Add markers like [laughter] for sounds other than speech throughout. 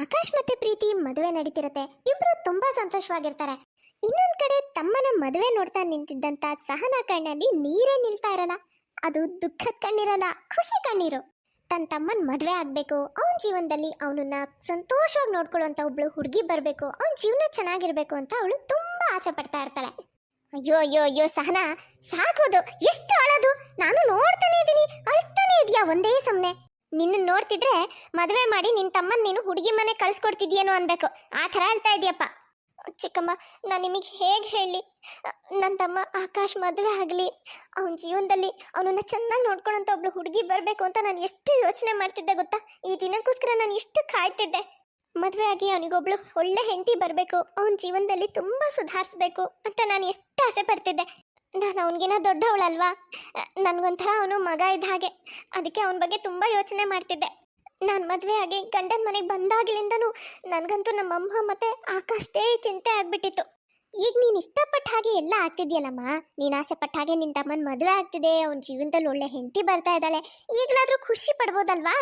ಆಕಾಶ್ ಮತ್ತೆ ಪ್ರೀತಿ ಮದುವೆ ನಡೀತಿರತ್ತೆ. ಇಬ್ರು ತುಂಬಾ ಸಂತೋಷವಾಗಿರ್ತಾರೆ. ಇನ್ನೊಂದ್ ಕಡೆ ತಮ್ಮನ ಮದುವೆ ನೋಡ್ತಾ ನಿಂತಿದ್ದಂತ ಸಹನಾ ಕಣ್ಣಲ್ಲಿ ನೀರೇ ನಿಲ್ತಾ ಇರಲ್ಲ. ಅದು ದುಃಖದ ಕಣ್ಣಿರಲ್ಲ, ಖುಷಿ ಕಣ್ಣೀರು. ತನ್ನ ತಮ್ಮನ ಮದುವೆ ಆಗ್ಬೇಕು, ಅವನ ಜೀವನದಲ್ಲಿ ಅವನನ್ನ ಸಂತೋಷವಾಗಿ ನೋಡ್ಕೊಳ್ಳುವಂತ ಒಬ್ಳು ಹುಡುಗಿ ಬರಬೇಕು, ಅವನ ಜೀವನ ಚೆನ್ನಾಗಿರ್ಬೇಕು ಅಂತ ಅವಳು ತುಂಬಾ ಆಸೆ ಪಡ್ತಾ ಇರ್ತಾಳೆ. ಅಯ್ಯೋ ಅಯ್ಯೋ ಅಯ್ಯೋ ಸಹನಾ, ಸಾಕೋದು, ಎಷ್ಟು ಅಳೋದು? ನಾನು ನೋಡ್ತಾನೆ ಇದ್ದೀನಿ, ಅಳ್ತಾನೆ ಇದೆಯಾ ಒಂದೇ ಸಮನೆ? ನಿನ್ನ ನೋಡ್ತಿದ್ರೆ ಮದುವೆ ಮಾಡಿ ನಿನ್ನ ತಮ್ಮನ ನೀನು ಹುಡುಗಿ ಮನೆ ಕಳ್ಸ್ಕೊಡ್ತಿದ್ಯೇನೋ ಅನ್ಬೇಕು. ಆ ಥರ ಹೇಳ್ತಾ ಇದೆಯಪ್ಪ. ಚಿಕ್ಕಮ್ಮ, ನಾನು ನಿಮಗೆ ಹೇಗೆ ಹೇಳಿ? ನನ್ನ ತಮ್ಮ ಆಕಾಶ್ ಮದುವೆ ಆಗಲಿ, ಅವನ ಜೀವನದಲ್ಲಿ ಅವನನ್ನ ಚೆನ್ನಾಗಿ ನೋಡ್ಕೊಳಂತ ಒಬ್ಳು ಹುಡುಗಿ ಬರಬೇಕು ಅಂತ ನಾನು ಎಷ್ಟು ಯೋಚನೆ ಮಾಡ್ತಿದ್ದೆ ಗೊತ್ತಾ? ಈ ದಿನಕ್ಕೋಸ್ಕರ ನಾನು ಎಷ್ಟು ಕಾಯ್ತಿದ್ದೆ. ಮದುವೆ ಆಗಿ ಅವನಿಗೊಬ್ಳು ಒಳ್ಳೆ ಹೆಂಡತಿ ಬರಬೇಕು, ಅವನ ಜೀವನದಲ್ಲಿ ತುಂಬ ಸುಧಾರಿಸ್ಬೇಕು ಅಂತ ನಾನು ಎಷ್ಟು ಆಸೆ ಪಡ್ತಿದ್ದೆ. ನಾನು ಅವನಿಗಿನ ದೊಡ್ಡವಳಲ್ವಾ? ನನಗೊಂಥರ ಅವನು ಮಗ ಇದ್ದ ಹಾಗೆ. ಅದಕ್ಕೆ ಅವನ ಬಗ್ಗೆ ತುಂಬ ಯೋಚನೆ ಮಾಡ್ತಿದ್ದೆ. ನಾನು ಮದುವೆ ಆಗಿ ಗಂಡನ ಮನೆಗೆ ಬಂದಾಗಲಿಂದನೂ ನನಗಂತೂ ನಮ್ಮಮ್ಮ ಮತ್ತೆ ಆಕಾಶ್ದೇ ಚಿಂತೆ ಆಗ್ಬಿಟ್ಟಿತ್ತು. ಈಗ ನೀನು ಇಷ್ಟಪಟ್ಟ ಹಾಗೆ ಎಲ್ಲ ಆಗ್ತಿದ್ಯಲ್ಲಮ್ಮ? ನೀನು ಆಸೆ ಪಟ್ಟ ಹಾಗೆ ನಿನ್ನ ತಮ್ಮನ ಮದುವೆ ಆಗ್ತಿದೆ, ಅವನ ಜೀವನದಲ್ಲಿ ಒಳ್ಳೆ ಹೆಂಡತಿ ಬರ್ತಾ ಇದ್ದಾಳೆ, ಈಗಲಾದರೂ ಖುಷಿ ಪಡ್ಬೋದಲ್ವಾ?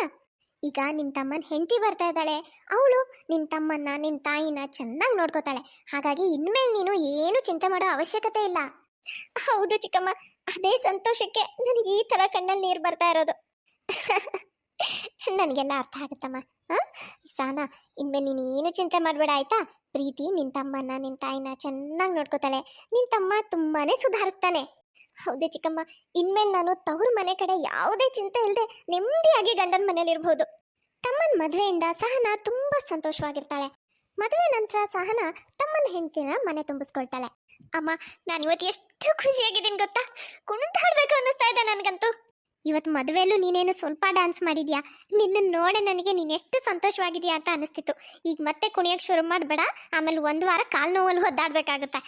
ಈಗ ನಿನ್ನ ತಮ್ಮನ ಹೆಂಡತಿ ಬರ್ತಾ ಇದ್ದಾಳೆ, ಅವಳು ನಿನ್ನ ತಮ್ಮನ್ನ ನಿನ್ನ ತಾಯಿನ ಚೆನ್ನಾಗಿ ನೋಡ್ಕೋತಾಳೆ. ಹಾಗಾಗಿ ಇನ್ಮೇಲೆ ನೀನು ಏನು ಚಿಂತೆ ಮಾಡೋ ಅವಶ್ಯಕತೆ ಇಲ್ಲ. ಹೌದು ಚಿಕ್ಕಮ್ಮ. ಅದೇ ಸಂತೋಷಕ್ಕೆ ನನಗೆ ಈ ಥರ ಕಣ್ಣಲ್ಲಿ ನೀರು ಬರ್ತಾ ಇರೋದು. ನನಗೆಲ್ಲ ಅರ್ಥ ಆಗುತ್ತಮ್ಮ. ಹಾಂ? ಸಾನಾ, ಇನ್ಮೇಲೆ ನೀನು ಏನು ಚಿಂತೆ ಮಾಡಬೇಡ, ಆಯ್ತಾ? ಪ್ರೀತಿ ನಿನ್ನ ತಮ್ಮನ ನಿನ್ನ ತಾಯಿನ ಚೆನ್ನಾಗಿ ನೋಡ್ಕೋತಾಳೆ. ನಿನ್ನ ತಮ್ಮ ತುಂಬಾನೇ ಸುಧಾರಿಸ್ತಾನೆ. ಹೌದು ಚಿಕ್ಕಮ್ಮ. ಇನ್ಮೇಲೆ ನಾನು ತವ್ರ ಮನೆ ಕಡೆ ಯಾವುದೇ ಚಿಂತೆ ಇಲ್ಲದೆ ನೆಮ್ಮದಿಯಾಗಿ ಗಂಡನ ಮನೇಲಿ ಇರ್ಬೋದು ತಮ್ಮನ ಮದುವೆಯಿಂದ ಸಹನ ತುಂಬಾ ಸಂತೋಷವಾಗಿರ್ತಾಳೆ. ಮದುವೆ ನಂತರ ಸಹನ ತಮ್ಮನ ಹೆಂಡತಿನ ಮನೆ ತುಂಬಿಸ್ಕೊಳ್ತಾಳೆ. ಅಮ್ಮ, ನಾನು ಇವತ್ತು ಎಷ್ಟು ಖುಷಿಯಾಗಿದ್ದೀನಿ ಗೊತ್ತಾ? ಕುಣಿದಾಡ್ಬೇಕು ಅನ್ನಿಸ್ತಾ ಇದೆ ನನಗಂತೂ. ಇವತ್ತು ಮದುವೆಯಲ್ಲೂ ನೀನೇನು ಸ್ವಲ್ಪ ಡ್ಯಾನ್ಸ್ ಮಾಡಿದ್ಯಾ? ನಿನ್ನ ನೋಡೆ ನನಗೆ ನೀನು ಎಷ್ಟು ಸಂತೋಷವಾಗಿದೆಯಾ ಅಂತ ಅನಿಸ್ತಿತ್ತು ಈಗ ಮತ್ತೆ ಕುಣಿಯೋಕೆ ಶುರು ಮಾಡಬೇಡ, ಆಮೇಲೆ ಒಂದು ವಾರ ಕಾಲು ನೋವಲ್ಲಿ ಒದ್ದಾಡ್ಬೇಕಾಗುತ್ತೆ.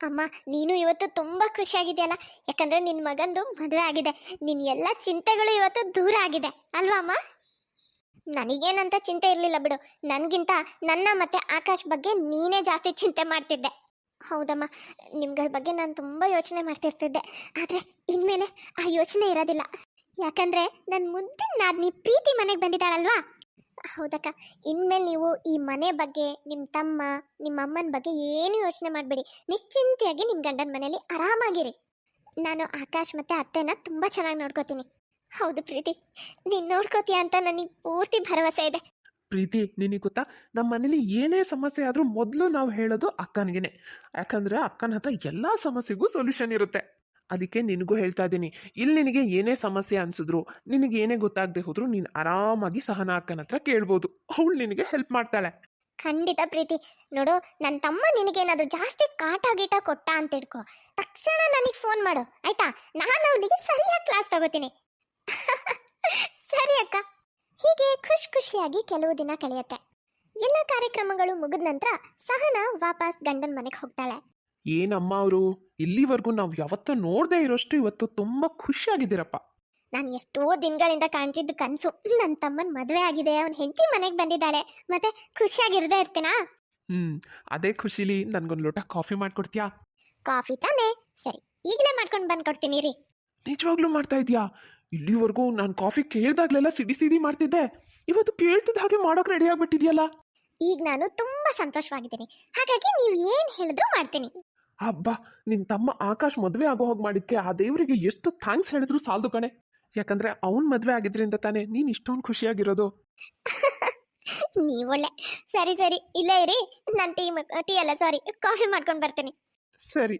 ಅಮ್ಮ, ನೀನು ಇವತ್ತು ತುಂಬ ಖುಷಿಯಾಗಿದೆಯಲ್ಲ? ಯಾಕಂದ್ರೆ ನಿನ್ನ ಮಗಂದು ಮದುವೆ ಆಗಿದೆ. ನಿನ್ನ ಎಲ್ಲ ಚಿಂತೆಗಳು ಇವತ್ತು ದೂರ ಆಗಿದೆ. ಅಲ್ವಾ ಅಮ್ಮ? ನನಗೇನಂತ ಚಿಂತೆ ಇರಲಿಲ್ಲ ಬಿಡು. ನನಗಿಂತ ನನ್ನ ಮತ್ತೆ ಆಕಾಶ್ ಬಗ್ಗೆ ನೀನೇ ಜಾಸ್ತಿ ಚಿಂತೆ ಮಾಡ್ತಿದ್ದೆ. ಹೌದಮ್ಮ, ನಿಮ್ಗಳ ಬಗ್ಗೆ ನಾನು ತುಂಬ ಯೋಚನೆ ಮಾಡ್ತಿರ್ತಿದ್ದೆ. ಆದರೆ ಇನ್ಮೇಲೆ ಆ ಯೋಚನೆ ಇರೋದಿಲ್ಲ. ಯಾಕಂದ್ರೆ ನನ್ನ ಮುದ್ದಿನ ನಾದ್ನಿ ಪ್ರೀತಿ ಮನೆಗೆ ಬಂದಿದ್ದಾಳಲ್ವಾ? ಹೌದಕ್ಕ, ಇನ್ಮೇಲೆ ನೀವು ಈ ಮನೆ ಬಗ್ಗೆ ನಿಮ್ಮ ತಮ್ಮ, ನಿಮ್ಮ ಅಮ್ಮನ ಬಗ್ಗೆ ಏನು ಯೋಚನೆ ಮಾಡಬೇಡಿ. ನಿಶ್ಚಿಂತೆಯಾಗಿ ನಿಮ್ಮ ಗಂಡನ ಮನೆಯಲ್ಲಿ ಆರಾಮಾಗಿರಿ. ನಾನು ಆಕಾಶ್ ಮತ್ತು ಅತ್ತೆನ ತುಂಬ ಚೆನ್ನಾಗಿ ನೋಡ್ಕೋತೀನಿ. ಹೌದು ಪ್ರೀತಿ. ನೀನು ನೋಡ್ಕೋತೀಯ ಅಂತ ನನಗೆ ಪೂರ್ತಿ ಭರವಸೆ ಇದೆ. ಪ್ರೀತಿ ನಿನಗೆ ಗೊತ್ತಾ? ನಮ್ಮ ಮನೇಲಿ ಏನೇ ಸಮಸ್ಯೆ ಆದರೂ ಮೊದಲು ನಾವು ಹೇಳೋದು ಅಕ್ಕನಿಗೆ ಯಾಕಂದ್ರೆ ಅಕ್ಕನ ಹತ್ರ ಎಲ್ಲ ಸಮಸ್ಯೆಗೂ ಸೊಲ್ಯೂಷನ್ ಇರುತ್ತೆ. ಅದಕ್ಕೆ ನಿನಗೂ ಹೇಳ್ತಾ ಇದ್ದೀನಿ. ಇಲ್ಲಿ ನಿನಗೆ ಏನೇ ಸಮಸ್ಯೆ ಅನ್ಸಿದ್ರು ನಿನಗೆ ಏನೇ ಗೊತ್ತಾಗದೆ ಹೋದ್ರು ನೀನು ಆರಾಮಾಗಿ ಸಹನ ಅಕ್ಕನ ಹತ್ರ ಕೇಳ್ಬೋದು. ಅವಳು ನಿನಗೆ ಹೆಲ್ಪ್ ಮಾಡ್ತಾಳೆ. ಖಂಡಿತ ಪ್ರೀತಿ. ನೋಡು ನನ್ನ ತಮ್ಮ ನಿನಗೇನಾದ್ರು ಜಾಸ್ತಿ ಕಾಟ ಗೀಟ ಕೊಟ್ಟ ಅಂತ ಇಟ್ಕೋ ತಕ್ಷಣ ನನಗೆ ಫೋನ್ ಮಾಡು. ಆಯ್ತಾ? ನಾನು ಅವನಿಗೆ ಸರಿಯಾಗಿ ಕ್ಲಾಸ್ ತಗೋತೀನಿ. ಸರಿ ಅಕ್ಕ. ಹೀಗೆ ಖುಷಿ ಖುಷಿಯಾಗಿ ಕೆಲವು ದಿನ ಕಳೆಯುತ್ತೆ. ಎಲ್ಲ ಕಾರ್ಯಕ್ರಮಗಳು ಮುಗಿದ ನಂತರ ಸಹನ ವಾಪಸ್ ಗಂಡನ ಮನೆಗೆ ಹೋಗ್ತಾಳೆ. ಏನಮ್ಮ ಅವರು? ಇಲ್ಲಿವರೆಗೂ ನಾವು ಯಾವತ್ತೂ ನೋಡದೆ ಇರೋಷ್ಟು ಇವತ್ತು ತುಂಬಾ ಖುಷಿಯಾಗಿದ್ದೀರಪ್ಪ ನಾನು ಎಷ್ಟೋ ದಿನಗಳಿಂದ ಕಾಣ್ತಿದ್ದ ಕನಸು. ನನ್ನ ತಮ್ಮನ ಮದುವೆ ಆಗಿದೆ. ಅವನ ಹೆಂಡತಿ ಮನೆಗೆ ಬಂದಿದ್ದಾಳೆ. ಮತ್ತೆ ಖುಷಿಯಾಗಿರದೇ ಇರ್ತೀನಾ? ಹ್ಮ್ ಅದೇ ಖುಷಿಲಿ. ನನ್ಗೊಂದು ಲೋಟ ಕಾಫಿ ಮಾಡ್ಕೊಡ್ತೀಯಾ? ಕಾಫಿ ತಾನೇ. ಸರಿ ಈಗಲೇ ಮಾಡ್ಕೊಂಡು ಬಂದ್ಕೊಡ್ತೀನಿ ರೀ. ನಿಜವಾಗ್ಲೂ ಮಾಡ್ತಾ ಇದೀಯಾ? ಇಲ್ಲಿವರೆಗೂ ನಾನು ಕಾಫಿ ಕೇಳ್ದಾಗ್ಲೆಲ್ಲ ಸಿಡಿ ಸಿಡಿ ಮಾಡ್ತಿದ್ದೆ. ಇವತ್ತು ಕೇಳ್ತಿದ್ದ ಹಾಗೆ ಮಾಡೋಕೆ ರೆಡಿ ಆಗ್ಬಿಟ್ಟಿದ್ಯಲ್ಲ? ಈಗ ನಾನು ತುಂಬಾ ಸಂತೋಷವಾಗಿದ್ದೀನಿ. ಹಾಗಾಗಿ ನೀವು ಏನು ಹೇಳಿದ್ರು ಮಾಡ್ತೀನಿ. ಹಬ್ಬ ನಿನ್ ತಮ್ಮ ಆಕಾಶ್ ಮದ್ವೆ ಆಗೋ ಹೋಗಿ ಮಾಡಿದ್ಕೆ ಆ ದೇವರಿಗೆ ಎಷ್ಟು ಥ್ಯಾಂಕ್ಸ್ ಹೇಳಿದ್ರು ಸಾಲದು ಕಣೆ. ಯಾಕಂದ್ರೆ ಅವನ್ ಮದ್ವೆ ಆಗಿದ್ರಿಂದ ತಾನೇ ನೀನ್ ಇಷ್ಟೊಂದು ಖುಷಿಯಾಗಿರೋದು. [laughs] ನೀವೊಳ್ಳೆ ಸರಿ ಸರಿ ಇಲ್ಲೇ ಇರಿ. ನಾನು ಟೀ ಟೀ ಅಲ್ಲ ಸಾರಿ ಕಾಫಿ ಮಾಡ್ಕೊಂಡು ಬರ್ತೀನಿ. ಸರಿ.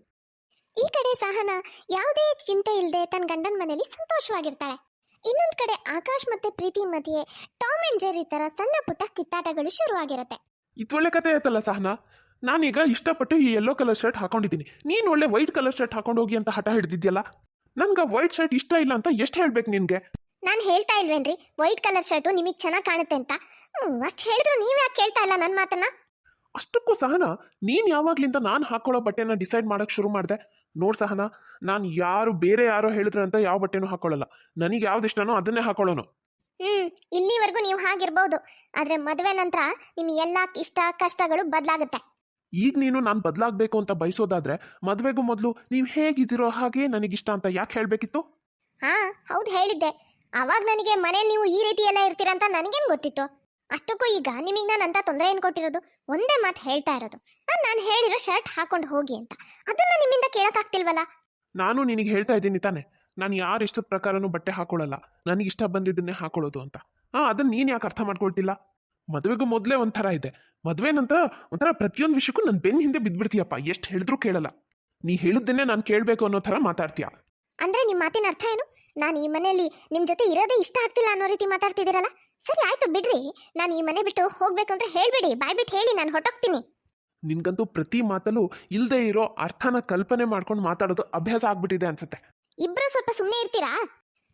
ಈ ಕಡೆ ಸಹನ ಯಾವುದೇ ಚಿಂತೆ ಇಲ್ಲದೆ ತನ್ನ ಗಂಡನ ಮನೆಯಲ್ಲಿ ಸಂತೋಷವಾಗಿರ್ತಾಳೆ. ಇನ್ನೊಂದು ಕಡೆ ಆಕಾಶ್ ಮತ್ತೆ ಪ್ರೀತಿ ಮಧ್ಯೆ ಟಾಮ್ ಅಂಡ್ ಜೆರಿ ತರ ಸಣ್ಣ ಪುಟ್ಟ ಕಿತ್ತಾಟಗಳು ಶುರುವಾಗಿರುತ್ತೆ. ಇದು ಒಳ್ಳೆ ಕತೆ ಆಯ್ತಲ್ಲ ಸಹನಾ? ನಾನೀಗ ಇಷ್ಟಪಟ್ಟು ಈ ಯೆಲ್ಲೋ ಕಲರ್ ಶರ್ಟ್ ಹಾಕೊಂಡಿದ್ದೀನಿ. ನೀನು ಒಳ್ಳೆ ವೈಟ್ ಕಲರ್ ಶರ್ಟ್ ಹಾಕೊಂಡು ಹೋಗಿ ಅಂತ ಹಠ ಹಿಡ್ದಿದ್ಯಲ್ಲ? ನನ್ಗೆ ವೈಟ್ ಶರ್ಟ್ ಇಷ್ಟ ಇಲ್ಲ ಅಂತ ಎಷ್ಟು ಹೇಳ್ಬೇಕು ನಿನಗೆ? ನಾನು ಹೇಳ್ತಾ ಇಲ್ವೇನ್ರಿ? ವೈಟ್ ಕಲರ್ ಶರ್ಟು ನಿಮಗೆ ಚೆನ್ನಾಗಿ ಕಾಣುತ್ತೆ ಅಂತ. ಅಷ್ಟು ಹೇಳಿದ್ರು ನೀವು ಯಾಕೆ ಕೇಳ್ತಾ ಇಲ್ಲ ನನ್ನ ಮಾತನ್ನ? ಅಷ್ಟಕ್ಕೂ ಸಹನ ನೀನ್ ಯಾವಾಗ್ಲಿಂದ ನಾನು ಹಾಕೊಳ್ಳೋ ಬಟ್ಟೆನ ಡಿಸೈಡ್ ಮಾಡಕ್ ಶುರು ಮಾಡಿದೆ? ನೋಡ್ ಸಹನ ನಾನು ಯಾರು ಬೇರೆ ಯಾರೋ ಹೇಳಿದ್ರು ಅಂತ ಯಾವ ಬಟ್ಟೆನೂ ಹಾಕೊಳ್ಳಲ್ಲ. ನನಗೆ ಯಾವ್ದು ಇಷ್ಟನೋ ಅದನ್ನೇ ಹಾಕೊಳ್ಳೋನು. ಹ್ಮ್ ಇಲ್ಲಿವರೆಗೂ ನೀವು ಹಾಗಿರ್ಬೋದು. ಆದ್ರೆ ಮದುವೆ ನಂತರ ನಿಮ್ ಎಲ್ಲಾ ಇಷ್ಟ ಕಷ್ಟಗಳು ಬದಲಾಗುತ್ತೆ. ಈಗ ನೀನು ನಾನು ಬದಲಾಗಬೇಕು ಅಂತ ಬಯಸೋದಾದ್ರೆ ಮದುವೆಗೂ ಮೊದಲು ನೀವು ಹೇಗಿದ್ದೀರೋ ಹಾಗೆ ನನಗಿಷ್ಟ ಅಂತ ಯಾಕೆ ಹೇಳಬೇಕಿತ್ತು? ಹಾ ಹೌದು ಹೇಳಿದ್ದೆ. ಅವಾಗ ನನಗೆ ಮನೇಲಿ ನೀವು ಈ ರೀತಿ ಎಲ್ಲ ಇರ್ತೀರಂತ ಅಂತ ನನಗೇನು ಗೊತ್ತಿತ್ತು? ಅಷ್ಟಕ್ಕೂ ಈಗ ನಿಮಗೆ ನಾನು ಅಂತ ತೊಂದರೆ ಏನು ಕೊಟ್ಟಿರೋದು? ಒಂದೇ ಮಾತು ಹೇಳ್ತಾ ಇರೋದು. ನಾನು ಹೇಳಿರೋ ಶರ್ಟ್ ಹಾಕೊಂಡು ಹೋಗಿ ಅಂತ. ಅದನ್ನ ನಿಮ್ಮಿಂದ ಕೇಳೋಕ್ಕಾಗ್ತಿಲ್ವಲ್ಲ ನಾನು ನಿನಗೆ ಹೇಳ್ತಾ ಇದ್ದೀನಿ ತಾನೆ. ನಾನು ಯಾರು ಇಷ್ಟದ ಪ್ರಕಾರನೂ ಬಟ್ಟೆ ಹಾಕೊಳ್ಳಲ್ಲ. ನನಗೆ ಇಷ್ಟ ಬಂದಿದ್ದನ್ನೇ ಹಾಕೊಳ್ಳೋದು ಅಂತ. ಹಾಂ ಅದನ್ನು ನೀನು ಯಾಕೆ ಅರ್ಥ ಮಾಡ್ಕೊಳ್ತಿಲ್ಲ? ಮದುವೆಗೂ ಮೊದಲೇ ಒಂಥರ ಇದೆ. ಮದುವೆ ನಂತರ ಒಂಥರ ಪ್ರತಿಯೊಂದು ವಿಷಯಕ್ಕೂ ನನ್ನ ಬೆನ್ನ ಹಿಂದೆ ಬಿದ್ಬಿಡ್ತೀಯಪ್ಪ. ಎಷ್ಟು ಹೇಳಿದ್ರೂ ಕೇಳಲ್ಲ. ನೀ ಹೇಳಿದ್ದನ್ನೇ ನಾನು ಕೇಳಬೇಕು ಅನ್ನೋ ಥರ ಮಾತಾಡ್ತೀಯ. ಅಂದ್ರೆ ನಿಮ್ಮ ಮಾತಿನ ಅರ್ಥ ಏನು? ನಾನು ಈ ಮನೆಯಲ್ಲಿ ನಿಮ್ಮ ಜೊತೆ ಇರೋದೇ ಇಷ್ಟ ಆಗ್ತಿಲ್ಲ ಅನ್ನೋ ರೀತಿ ಮಾತಾಡ್ತಿದ್ದೀರಲ್ಲ? ಸರಿ ಆಯ್ತು ಬಿಡ್ರಿ. ನಾನು ಈ ಮನೆ ಬಿಟ್ಟು ಹೋಗ್ಬೇಕು ಅಂತ ಹೇಳ್ಬಿಡಿ. ಬಾಯ್ ಬಿಟ್ಟು ಹೇಳಿ ನಾನು ಹೊಟ್ಟೋಗ್ತೀನಿ ನಿನ್ಗಂತೂ ಪ್ರತಿ ಮಾತಲ್ಲೂ ಇಲ್ಲದೆ ಇರೋ ಅರ್ಥನ ಕಲ್ಪನೆ ಮಾಡ್ಕೊಂಡು ಮಾತಾಡೋದು ಅಭ್ಯಾಸ ಆಗ್ಬಿಟ್ಟಿದೆ ಅನ್ಸುತ್ತೆ. ಇಬ್ರು ಸ್ವಲ್ಪ ಸುಮ್ಮನೆ ಇರ್ತೀರಾ?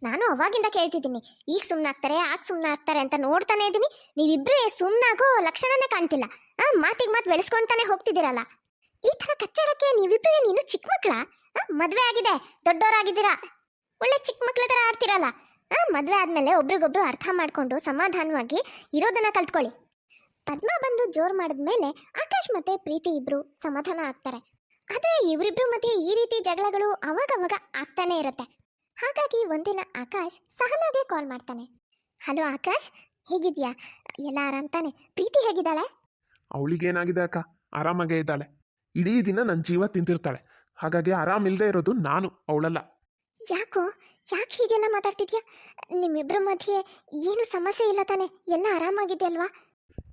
ನಾನು ಅವಾಗಿಂದ ಕೇಳ್ತಿದ್ದೀನಿ. ಈಗ ಸುಮ್ಮನೆ ಆಗ್ತಾರೆ ಆಗ ಸುಮ್ಮನೆ ಆಗ್ತಾರೆ ಅಂತ ನೋಡ್ತಾನೆ ಇದ್ದೀನಿ. ನೀವಿಬ್ರು ಸುಮ್ಮನಾಗೋ ಲಕ್ಷಣನೇ ಕಾಣ್ತಿಲ್ಲ. ಆ ಮಾತಿಗೆ ಮಾತು ಬೆಳೆಸ್ಕೊಂತಾನೆ ಹೋಗ್ತಿದ್ದೀರಲ್ಲ. ಈ ಥರ ಕಚ್ಚಾಡಕ್ಕೆ ನೀವಿಬ್ರು ನೀನು ಚಿಕ್ಕ ಮಕ್ಳ ಮದುವೆ ಆಗಿದೆ ದೊಡ್ಡವರಾಗಿದ್ದೀರಾ ಒಳ್ಳೆ ಚಿಕ್ಕ ಮಕ್ಳ ಥರ ಆಡ್ತಿರಲ್ಲ. ಮದುವೆ ಆದಮೇಲೆ ಒಬ್ರಿಗೊಬ್ರು ಅರ್ಥ ಮಾಡಿಕೊಂಡು ಸಮಾಧಾನವಾಗಿ ಇರೋದನ್ನ ಕಲ್ತ್ಕೊಳ್ಳಿ. ಪದ್ಮ ಬಂದು ಜೋರು ಮಾಡಿದ್ಮೇಲೆ ಆಕಾಶ್ ಮತ್ತೆ ಪ್ರೀತಿ ಇಬ್ರು ಸಮಾಧಾನ ಆಗ್ತಾರೆ. ಆದರೆ ಇವರಿಬ್ರು ಮಧ್ಯೆ ಈ ರೀತಿ ಜಗಳಗಳು ಅವಾಗವಾಗ ಆಗ್ತಾನೆ ಇರುತ್ತೆ. ಹಾಗಾಗಿ ಒಂದಿನ ಆಕಾಶ್ ಸಹನಾಗೆ ಕಾಲ್ ಮಾಡ್ತಾನೆ. ಹಲೋ ಆಕಾಶ್ ಹೇಗಿದ್ಯಾ ಎಲ್ಲ ಆರಾಮ್ ತಾನೆ? ಪ್ರೀತಿ ಹೇಗಿದ್ದಾಳೆ? ಅವಳಿಗೇನಾಗಿದೆ ಅಕ್ಕ? ಆರಾಮಾಗೇ ಇದ್ದಾಳೆ. ಇಡೀ ದಿನ ನನ್ನ ಜೀವ ತಿಂತಿರ್ತಾಳೆ ಹಾಗಾಗಿ ಆರಾಮಿಲ್ಲದೆ ಇರೋದು ನಾನು ಅವಳಲ್ಲ. ಯಾಕೋ? ಯಾಕೆ ಹೀಗೆಲ್ಲ ಮಾತಾಡ್ತಿದ್ಯಾ? ನಿಮ್ಮಿಬ್ಬರ ಮಧ್ಯೆ ಏನು ಸಮಸ್ಯೆ ಇಲ್ಲ ತಾನೆ, ಎಲ್ಲ ಆರಾಮಾಗಿದೆ ಅಲ್ವಾ?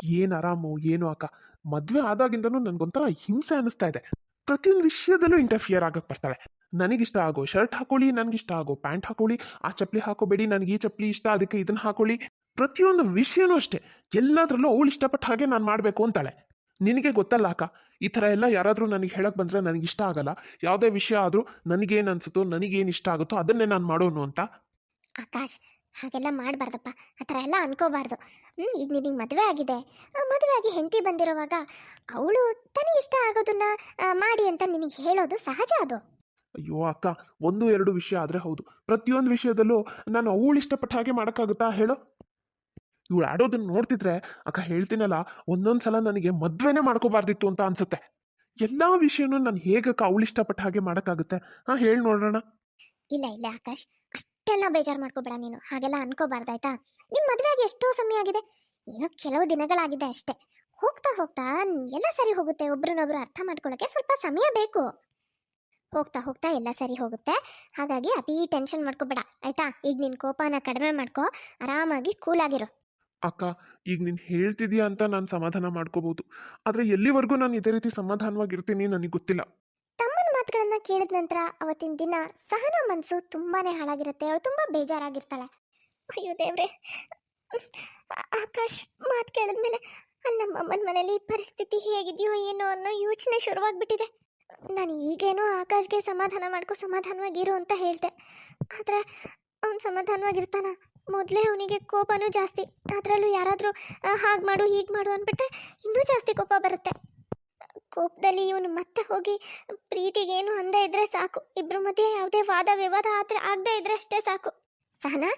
ಏನು ಆರಾಮು, ಏನು ಅಕ್ಕ? ಮದುವೆ ಆದಾಗಿಂದನೂ ನನಗೊಂಥರ ಹಿಂಸೆ ಅನ್ನಿಸ್ತಾ ಇದೆ. ಪ್ರತಿಯೊಂದು ವಿಷಯದಲ್ಲೂ ಇಂಟರ್ಫಿಯರ್ ಆಗಕ್ಕೆ ಬರ್ತಾಳೆ ನನಗಿಷ್ಟ ಆಗೋ ಶರ್ಟ್ ಹಾಕೊಳ್ಳಿ, ನನಗಿಷ್ಟ ಆಗೋ ಪ್ಯಾಂಟ್ ಹಾಕೊಳ್ಳಿ, ಆ ಚಪ್ಪಲಿ ಹಾಕೋಬೇಡಿ, ನನಗೆ ಈ ಚಪ್ಪಲಿ ಇಷ್ಟ, ಅದಕ್ಕೆ ಇದನ್ನ ಹಾಕೊಳ್ಳಿ. ಪ್ರತಿಯೊಂದು ವಿಷಯನೂ ಅಷ್ಟೇ. ಎಲ್ಲದರಲ್ಲೂ ಅವಳು ಇಷ್ಟಪಟ್ಟ ಹಾಗೆ ನಾನು ಮಾಡಬೇಕು ಅಂತಾಳೆ. ನಿನಗೆ ಗೊತ್ತಲ್ಲ ಅಕ್ಕ ಈ ಥರ ಎಲ್ಲ ಯಾರಾದರೂ ನನಗೆ ಹೇಳಕ್ಕೆ ಬಂದರೆ ನನಗೆ ಇಷ್ಟ ಆಗಲ್ಲ. ಯಾವುದೇ ವಿಷಯ ಆದರೂ ನನಗೇನು ಅನಿಸುತ್ತೋ ನನಗೇನು ಇಷ್ಟ ಆಗುತ್ತೋ ಅದನ್ನೇ ನಾನು ಮಾಡೋನು ಅಂತ. ಆಕಾಶ್ ಹಾಗೆಲ್ಲ ಮಾಡಬಾರ್ದಪ್ಪ. ಆ ಥರ ಎಲ್ಲ ಅನ್ಕೋಬಾರ್ದು. ಹ್ಞೂ ಈಗ ನಿನಗೆ ಮದುವೆ ಆಗಿದೆ. ಮದುವೆ ಆಗಿ ಹೆಂಡತಿ ಬಂದಿರುವಾಗ ಅವಳು ತನಗೆ ಆಗೋದನ್ನ ಆಗೋದಿಲ್ಲ ಮಾಡಿ ಅಂತ ನಿನಗೆ ಹೇಳೋದು ಸಹಜ ಅದು. ಅಯ್ಯೋ ಅಕ್ಕ ಒಂದು ಎರಡು ವಿಷಯ ಆದರೆ ಹೌದು. ಪ್ರತಿಯೊಂದು ವಿಷಯದಲ್ಲೂ ನಾನು ಅವಳು ಇಷ್ಟಪಟ್ಟ ಹಾಗೆ ಮಾಡೋಕ್ಕಾಗುತ್ತಾ ಹೇಳು? ಇವಳು ಆಡೋದನ್ನ ನೋಡ್ತಿದ್ರೆ, ಅಕ್ಕ ಹೇಳ್ತೀನಲ್ಲ ಒಂದೊಂದು ಸಲ ನನಗೆ ಮದುವೆನೇ ಮಾಡ್ಕೋಬಾರ್ದಿತ್ತು ಅಂತ ಅನ್ಸುತ್ತೆ. ಎಲ್ಲ ವಿಷಯನೂ ನಾನು ಹೇಗಕ್ಕ ಅವಳು ಇಷ್ಟಪಟ್ಟ ಹಾಗೆ ಮಾಡೋಕ್ಕಾಗುತ್ತೆ? ಹಾಂ, ಹೇಳಿ ನೋಡೋಣ. ಇಲ್ಲ ಇಲ್ಲ ಆಕಾಶ್, ಅಷ್ಟೆಲ್ಲ ಬೇಜಾರು ಮಾಡ್ಕೋಬೇಡ ನೀನು. ಹಾಗೆಲ್ಲ ಅನ್ಕೋಬಾರ್ದಾಯ್ತಾ? ನಿಮ್ಮ ಮದುವೆಯಾಗಿ ಎಷ್ಟೋ ಸಮಯ ಆಗಿದೆ. ಏನೋ ಕೆಲವು ದಿನಗಳಾಗಿದೆ ಅಷ್ಟೇ. ಹೋಗ್ತಾ ಹೋಗ್ತಾ ಎಲ್ಲ ಸರಿ ಹೋಗುತ್ತೆ. ಒಬ್ರನ್ನೊಬ್ರು ಅರ್ಥ ಮಾಡ್ಕೊಳ್ಳೋಕೆ ಸ್ವಲ್ಪ ಸಮಯ ಬೇಕು. ಹೋಗ್ತಾ ಹೋಗ್ತಾ ಎಲ್ಲ ಸರಿ ಹೋಗುತ್ತೆ. ಹಾಗಾಗಿ ಅತಿ ಟೆನ್ಷನ್ ಮಾಡ್ಕೋಬೇಡ. ಆಯ್ತಾ? ಈಗ ನಿನ್ನ ಕೋಪನ ಕಡಿಮೆ ಮಾಡ್ಕೋ. ಆರಾಮಾಗಿ ಕೂಲಾಗಿರು ಅಕ್ಕ, ಈಗ ನೀನು ಹೇಳ್ತಿದ್ಯಾ ಅಂತ ನಾನು ಸಮಾಧಾನ ಮಾಡ್ಕೋಬಹುದು ಆದರೆ ಎಲ್ಲಿವರೆಗೂ ನಾನು ಇದೇ ರೀತಿ ಸಮಾಧಾನವಾಗಿರ್ತೀನಿ ನನಗೆ ಗೊತ್ತಿಲ್ಲ. ತಮ್ಮನ ಮಾತುಗಳನ್ನ ಕೇಳಿದ ನಂತರ ಅವತ್ತಿನ ದಿನ ಸಹನ ಮನಸ್ಸು ತುಂಬಾನೇ ಹಾಳಾಗಿರುತ್ತೆ. ಅವಳು ತುಂಬಾ ಬೇಜಾರಾಗಿರ್ತಾಳೆ. ಅಯ್ಯೋ ದೇವ್ರೆ. ಆಕಾಶ್, ಮಾತು ಕೇಳಿದ್ಮೇಲೆ ಅಲ್ಲಿ ನಮ್ಮ ಅಮ್ಮನ ಮನೇಲಿ ಪರಿಸ್ಥಿತಿ ಹೇಗಿದೆಯೋ ಏನೋ ಅನ್ನೋ ಯೋಚನೆ ಶುರುವಾಗ್ಬಿಟ್ಟಿದೆ. ನಾನು ಈಗೇನೋ ಆಕಾಶ್ಗೆ ಸಮಾಧಾನ ಮಾಡ್ಕೊ ಸಮಾಧಾನವಾಗಿರು ಅಂತ ಹೇಳ್ದೆ. ಆದರೆ ಅವ್ನು ಸಮಾಧಾನವಾಗಿರ್ತಾನ? ಮೊದಲೇ ಅವನಿಗೆ ಕೋಪನೂ ಜಾಸ್ತಿ. ಅದರಲ್ಲೂ ಯಾರಾದರೂ ಹಾಗೆ ಮಾಡು, ಹೀಗೆ ಮಾಡು ಅಂದ್ಬಿಟ್ರೆ ಇನ್ನೂ ಜಾಸ್ತಿ ಕೋಪ ಬರುತ್ತೆ. ಕೋಪದಲ್ಲಿ ಇವನು ಮತ್ತೆ ಹೋಗಿ ಪ್ರೀತಿಗೇನು ಅಂದೇ ಇದ್ರೆ ಸಾಕು. ಇಬ್ಬರ ಮಧ್ಯೆ ಯಾವುದೇ ವಾದ, ವಿವಾದ ಆದ್ರೆ ಆಗದೆ ಇದ್ರೆ ಅಷ್ಟೇ ಸಾಕು. ಸಹನಾ,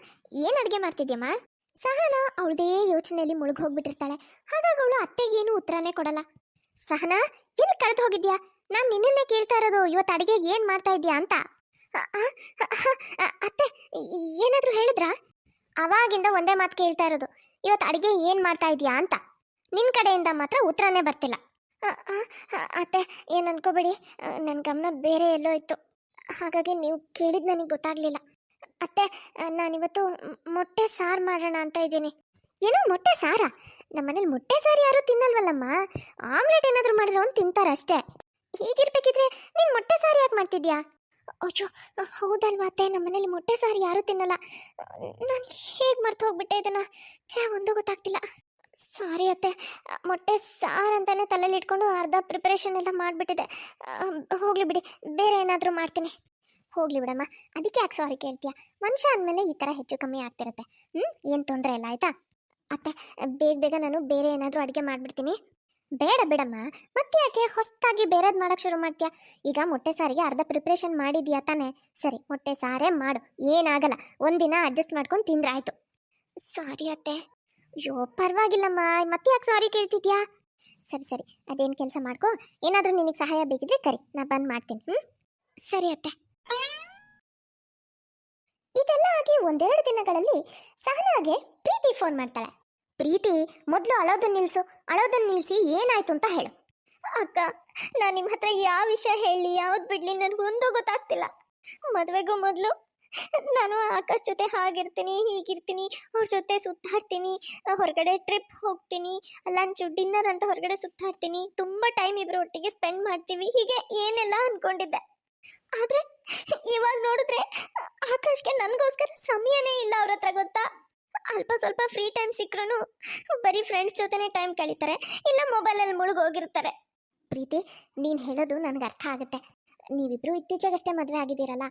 ಏನ್ ಅಡುಗೆ ಮಾಡ್ತಿದ್ಯಮ್ಮ? ಸಹನಾ ಅವಳದೇ ಯೋಚನೆಯಲ್ಲಿ ಮುಳುಗಿ ಹೋಗ್ಬಿಟ್ಟಿರ್ತಾಳೆ ಹಾಗಾಗಿ ಅವಳು ಅತ್ತೆಗೇನು ಉತ್ತರನೇ ಕೊಡಲ್ಲ. ಸಹನಾ, ಎಲ್ಲಿ ಕಳೆದು ಹೋಗಿದ್ಯಾ? ನಾನು ನಿನ್ನನ್ನೇ ಕೇಳ್ತಾ ಇರೋದು ಇವತ್ತು ಅಡುಗೆಗೆ ಏನು ಮಾಡ್ತಾ ಇದೀಯಾ ಅಂತ. ಅತ್ತೆ, ಏನಾದರೂ ಹೇಳಿದ್ರಾ? ಅವಾಗಿಂದ ಒಂದೇ ಮಾತು ಕೇಳ್ತಾ ಇರೋದು ಇವತ್ತು ಅಡಿಗೆ ಏನು ಮಾಡ್ತಾ ಇದೀಯಾ ಅಂತ? ನಿನ್ನ ಕಡೆಯಿಂದ ಮಾತ್ರ ಉತ್ತರನೇ ಬರ್ತಿಲ್ಲ. ಅತ್ತೆ, ಏನು ಅನ್ಕೋಬೇಡಿ. ನನ್ನ ಗಮನ ಬೇರೆ ಎಲ್ಲೋ ಇತ್ತು. ಹಾಗಾಗಿ ನೀವು ಕೇಳಿದ್ದು ನನಗೆ ಗೊತ್ತಾಗಲಿಲ್ಲ. ಅತ್ತೆ ನಾನಿವತ್ತು ಮೊಟ್ಟೆ ಸಾರು ಮಾಡೋಣ ಅಂತ ಇದ್ದೀನಿ. ಏನೋ ಮೊಟ್ಟೆ ಸಾರಾ? ನಮ್ಮನೇಲಿ ಮೊಟ್ಟೆ ಸಾರು ಯಾರು ತಿನ್ನಲ್ವಲ್ಲಮ್ಮ? ಆಮ್ಲೆಟ್ ಏನಾದರೂ ಮಾಡಿದ್ರೆ ಒಂದು ತಿಂತಾರೆ ಅಷ್ಟೇ. ಹೀಗಿರ್ಬೇಕಿದ್ರೆ ನೀನು ಮೊಟ್ಟೆ ಸಾರು ಯಾಕೆ ಮಾಡ್ತಿದ್ಯಾ? ಅಯ್ಯೋ ಹೌದಲ್ವಾ ಅತ್ತೆ? ನಮ್ಮನೇಲಿ ಮೊಟ್ಟೆ ಸಾರು ಯಾರೂ ತಿನ್ನಲ್ಲ. ನಾನು ಹೇಗೆ ಮರ್ತು ಹೋಗ್ಬಿಟ್ಟೆ ಇದನ್ನ? ಚಾ ಒಂದು ಗೊತ್ತಾಗ್ತಿಲ್ಲ. ಸಾರಿ ಅತ್ತೆ. ಮೊಟ್ಟೆ ಸಾರು ಅಂತಾನೆ ತಲೆಯಲ್ಲಿ ಇಟ್ಕೊಂಡು ಅರ್ಧ ಪ್ರಿಪರೇಷನ್ ಎಲ್ಲ ಮಾಡಿಬಿಟ್ಟಿದೆ. ಹೋಗ್ಲಿ ಬಿಡಿ. ಬೇರೆ ಏನಾದರೂ ಮಾಡ್ತೀನಿ. ಹೋಗ್ಲಿ ಬಿಡಮ್ಮ. ಅದಕ್ಕೆ ಯಾಕೆ ಸಾರಿ ಕೇಳ್ತೀಯ? ಮನುಷ್ಯ ಅಂದಮೇಲೆ ಈ ಥರ ಹೆಚ್ಚು ಕಮ್ಮಿ ಆಗ್ತಿರುತ್ತೆ. ಹ್ಞೂ ಏನು ತೊಂದರೆ ಇಲ್ಲ, ಆಯಿತಾ? ಅತ್ತೆ, ಬೇಗ ಬೇಗ ನಾನು ಬೇರೆ ಏನಾದರೂ ಅಡುಗೆ ಮಾಡಿಬಿಡ್ತೀನಿ. ಬೇಡ ಬಿಡಮ್ಮ, ಮತ್ತೆ ಯಾಕೆ ಹೊಸದಾಗಿ ಬೇರೆದು ಮಾಡೋಕೆ ಶುರು ಮಾಡ್ತೀಯಾ? ಈಗ ಮೊಟ್ಟೆ ಸಾರಿಗೆ ಅರ್ಧ ಪ್ರಿಪ್ರೇಷನ್ ಮಾಡಿದ್ಯಾ ತಾನೇ? ಸರಿ, ಮೊಟ್ಟೆ ಸಾರೇ ಮಾಡು, ಏನಾಗಲ್ಲ, ಒಂದಿನ ಅಡ್ಜಸ್ಟ್ ಮಾಡ್ಕೊಂಡು ತಿಂದ್ರೆ ಆಯ್ತು. ಸಾರಿ ಅತ್ತೆ. ಅಯ್ಯೋ, ಪರವಾಗಿಲ್ಲಮ್ಮ, ಮತ್ತೆ ಯಾಕೆ ಸಾರಿ ಕೇಳ್ತಿದ್ಯಾ? ಸರಿ ಸರಿ, ಅದೇನು ಕೆಲಸ ಮಾಡ್ಕೋ, ಏನಾದರೂ ನಿನಗೆ ಸಹಾಯ ಬೇಕಿದ್ರೆ ಕರಿ, ನಾ ಬಂದು ಮಾಡ್ತೀನಿ ಹ್ಞೂ ಸರಿ ಅತ್ತೆ. ಇದೆಲ್ಲ ಆಗಿ ಒಂದೆರಡು ದಿನಗಳಲ್ಲಿ ಸಹನಾಗೆ ಪ್ರೀತಿ ಫೋನ್ ಮಾಡ್ತಾಳೆ. ಪ್ರೀತಿ, ಮೊದಲು ಅಳೋದನ್ನ ನಿಲ್ಸು ಅಳೋದನ್ನ ನಿಲ್ಸಿ ಏನಾಯ್ತು ಅಂತ ಹೇಳು. ಅಕ್ಕ, ನಾನು ನಿಮ್ಮ ಹತ್ರ ಯಾವ ವಿಷಯ ಹೇಳಿ, ಯಾವ್ದು ಬಿಡ್ಲಿ ನನಗೊಂದು ಗೊತ್ತಾಗ್ತಿಲ್ಲ. ಮದುವೆಗೂ ಮೊದಲು ನಾನು ಆಕಾಶ್ ಜೊತೆ ಹಾಗಿರ್ತೀನಿ, ಹೀಗಿರ್ತೀನಿ, ಅವ್ರ ಜೊತೆ ಸುತ್ತಾಡ್ತೀನಿ, ಹೊರಗಡೆ ಟ್ರಿಪ್ ಹೋಗ್ತೀನಿ, ಲಂಚ್, ಡಿನ್ನರ್ ಅಂತ ಹೊರಗಡೆ ಸುತ್ತಾಡ್ತೀನಿ, ತುಂಬ ಟೈಮ್ ಇಬ್ಬರು ಒಟ್ಟಿಗೆ ಸ್ಪೆಂಡ್ ಮಾಡ್ತೀವಿ, ಹೀಗೆ ಏನೆಲ್ಲ ಅನ್ಕೊಂಡಿದ್ದೆ. ಆದರೆ ಇವಾಗ ನೋಡಿದ್ರೆ ಆಕಾಶ್ಗೆ ನನಗೋಸ್ಕರ ಸಮಯನೇ ಇಲ್ಲ ಅವ್ರ ಹತ್ರ, ಗೊತ್ತಾ? ಅಲ್ಪ ಸ್ವಲ್ಪ ಫ್ರೀ ಟೈಮ್ ಸಿಕ್ಕರೂ ಬರೀ ಫ್ರೆಂಡ್ಸ್ ಜೊತೆನೇ ಟೈಮ್ ಕಳೀತಾರೆ, ಇಲ್ಲ ಮೊಬೈಲಲ್ಲಿ ಮುಳುಗೋಗಿರ್ತಾರೆ ಪ್ರೀತಿ, ನೀನು ಹೇಳೋದು ನನಗೆ ಅರ್ಥ ಆಗುತ್ತೆ. ನೀವಿಬ್ರು ಇತ್ತೀಚೆಗಷ್ಟೇ ಮದುವೆ ಆಗಿದ್ದೀರಲ್ಲ,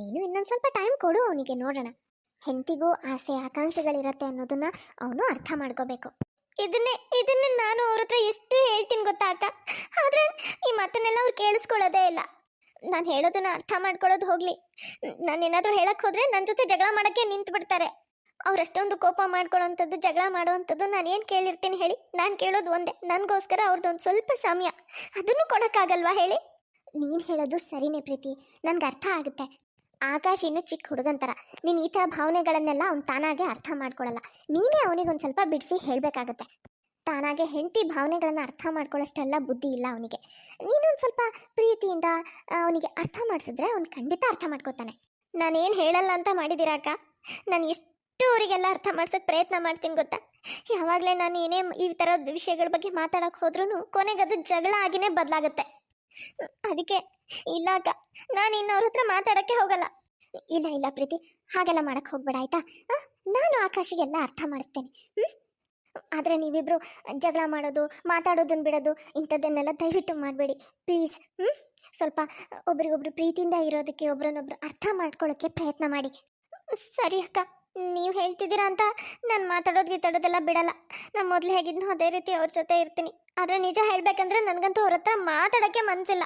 ನೀನು ಇನ್ನೊಂದು ಸ್ವಲ್ಪ ಟೈಮ್ ಕೊಡು ಅವನಿಗೆ ನೋಡೋಣ. ಹೆಂಡತಿಗೂ ಆಸೆ, ಆಕಾಂಕ್ಷೆಗಳಿರತ್ತೆ ಅನ್ನೋದನ್ನ ಅವನು ಅರ್ಥ ಮಾಡ್ಕೋಬೇಕು. ಇದನ್ನೇ ಇದನ್ನೇ ನಾನು ಅವ್ರ ಹತ್ರ ಎಷ್ಟು ಹೇಳ್ತೀನಿ ಗೊತ್ತಾ ಅಕ್ಕ? ಆದ್ರೆ ಈ ಮಾತನ್ನೆಲ್ಲ ಅವ್ರು ಕೇಳಿಸ್ಕೊಳ್ಳೋದೇ ಇಲ್ಲ. ನಾನು ಹೇಳೋದನ್ನ ಅರ್ಥ ಮಾಡ್ಕೊಳ್ಳೋದು ಹೋಗ್ಲಿ. ನಾನು ಏನಾದರೂ ಹೇಳಕ್ಕೆ ಹೋದ್ರೆ ನನ್ನ ಜೊತೆ ಜಗಳ ಮಾಡಕ್ಕೆ ನಿಂತು ಬಿಡ್ತಾರೆ ಅವ್ರಷ್ಟೊಂದು ಕೋಪ ಮಾಡ್ಕೊಳ್ಳೋಂಥದ್ದು, ಜಗಳ ಮಾಡುವಂಥದ್ದು ನಾನು ಏನು ಕೇಳಿರ್ತೀನಿ ಹೇಳಿ? ನಾನು ಕೇಳೋದು ಒಂದೇ. ನನಗೋಸ್ಕರ ಅವ್ರದ್ದೊಂದು ಸ್ವಲ್ಪ ಸಮಯ ಅದನ್ನು ಕೊಡೋಕ್ಕಾಗಲ್ವಾ ಹೇಳಿ? ನೀನು ಹೇಳೋದು ಸರಿನೇ ಪ್ರೀತಿ. ನನಗೆ ಅರ್ಥ ಆಗುತ್ತೆ. ಆಕಾಶ ಇನ್ನು ಚಿಕ್ಕ ಹುಡುಗಂತರ ನೀನು ಈ ಥರ ಭಾವನೆಗಳನ್ನೆಲ್ಲ ಅವ್ನು ತಾನಾಗೆ ಅರ್ಥ ಮಾಡ್ಕೊಳ್ಳಲ್ಲ ನೀನೇ ಅವನಿಗೊಂದು ಸ್ವಲ್ಪ ಬಿಡಿಸಿ ಹೇಳಬೇಕಾಗತ್ತೆ. ತಾನಾಗೆ ಹೆಂಡತಿ ಭಾವನೆಗಳನ್ನ ಅರ್ಥ ಮಾಡ್ಕೊಳ್ಳೋಷ್ಟೆಲ್ಲ ಬುದ್ಧಿ ಇಲ್ಲ ಅವನಿಗೆ. ನೀನೊಂದು ಸ್ವಲ್ಪ ಪ್ರೀತಿಯಿಂದ ಅವನಿಗೆ ಅರ್ಥ ಮಾಡಿಸಿದ್ರೆ ಅವ್ನು ಖಂಡಿತ ಅರ್ಥ ಮಾಡ್ಕೋತಾನೆ. ನಾನೇನು ಹೇಳಲ್ಲ ಅಂತ ಮಾಡಿದ್ದೀರಾ ಅಕ್ಕ? ನಾನು ಎಷ್ಟು ಅವರಿಗೆಲ್ಲ ಅರ್ಥ ಮಾಡ್ಸೋಕ್ಕೆ ಪ್ರಯತ್ನ ಮಾಡ್ತೀನಿ ಗೊತ್ತಾ? ಯಾವಾಗಲೇ ನಾನು ಏನೇ ಈ ಥರ ವಿಷಯಗಳ ಬಗ್ಗೆ ಮಾತಾಡೋಕೆ ಹೋದ್ರೂ ಕೊನೆಗೆ ಅದು ಜಗಳ ಆಗಿನೇ ಬದಲಾಗುತ್ತೆ. ಅದಕ್ಕೆ ಇಲ್ಲ ಅಕ್ಕ, ನಾನು ಇನ್ನವ್ರ ಹತ್ರ ಮಾತಾಡೋಕ್ಕೆ ಹೋಗಲ್ಲ. ಇಲ್ಲ ಇಲ್ಲ ಪ್ರೀತಿ, ಹಾಗೆಲ್ಲ ಮಾಡಕ್ಕೆ ಹೋಗ್ಬೇಡ, ಆಯ್ತಾ? ನಾನು ಆಕಾಶಿಗೆಲ್ಲ ಅರ್ಥ ಮಾಡಿಸ್ತೇನೆ ಹ್ಞೂ ಆದರೆ ನೀವಿಬ್ರು ಜಗಳ ಮಾಡೋದು ಮಾತಾಡೋದನ್ನ ಬಿಡೋದು, ಇಂಥದ್ದನ್ನೆಲ್ಲ ದಯವಿಟ್ಟು ಮಾಡಬೇಡಿ. ಪ್ಲೀಸ್ ಹ್ಞೂ ಸ್ವಲ್ಪ ಒಬ್ರಿಗೊಬ್ರು ಪ್ರೀತಿಯಿಂದ ಇರೋದಕ್ಕೆ ಒಬ್ರನ್ನೊಬ್ರು ಅರ್ಥ ಮಾಡ್ಕೊಳ್ಳೋಕ್ಕೆ ಪ್ರಯತ್ನ ಮಾಡಿ. ಸರಿ ಅಕ್ಕ. ನೀವು ಹೇಳ್ತಿದ್ದೀರಾ ಅಂತ ನಾನು ಮಾತಾಡೋದು ಗೀತಾಡೋದೆಲ್ಲ ಬಿಡಲ್ಲ. ನಾನು ಮೊದಲು ಹೇಗಿದ್ನೋ ಅದೇ ರೀತಿ ಅವ್ರ ಜೊತೆ ಇರ್ತೀನಿ. ಆದರೆ ನಿಜ ಹೇಳಬೇಕಂದ್ರೆ ನನಗಂತೂ ಅವ್ರ ಹತ್ರ ಮಾತಾಡೋಕ್ಕೆ ಮನಸ್ಸಿಲ್ಲ